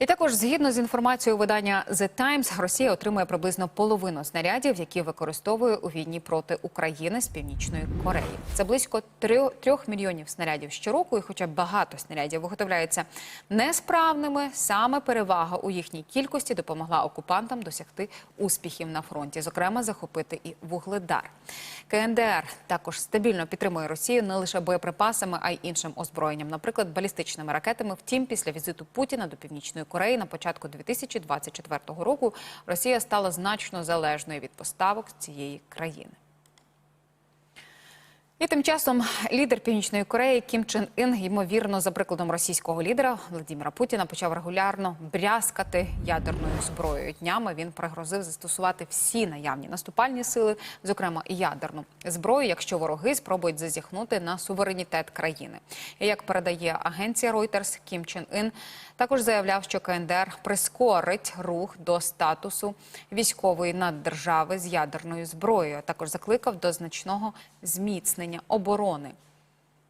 І також, згідно з інформацією видання The Times, Росія отримує приблизно половину снарядів, які використовує у війні проти України з північної Кореї. Це близько трьох- мільйонів снарядів щороку. І хоча багато снарядів виготовляються несправними, саме перевага у їхній кількості допомогла окупантам досягти успіхів на фронті, зокрема захопити і вугледар. КНДР також стабільно підтримує Росію не лише боєприпасами, а й іншим озброєнням, наприклад, балістичними ракетами. Втім, після візиту Путіна до північної Кореї на початку 2024 року Росія стала значно залежною від поставок цієї країни. І тим часом лідер Північної Кореї Кім Чен Ін, ймовірно, за прикладом російського лідера Владимира Путіна, почав регулярно брязкати ядерною зброєю. Днями він пригрозив застосувати всі наявні наступальні сили, зокрема і ядерну зброю, якщо вороги спробують зазіхнути на суверенітет країни. І як передає агенція Reuters, Кім Чен Ін також заявляв, що КНДР прискорить рух до статусу військової наддержави з ядерною зброєю. а Також закликав до значного зміцнення оборони.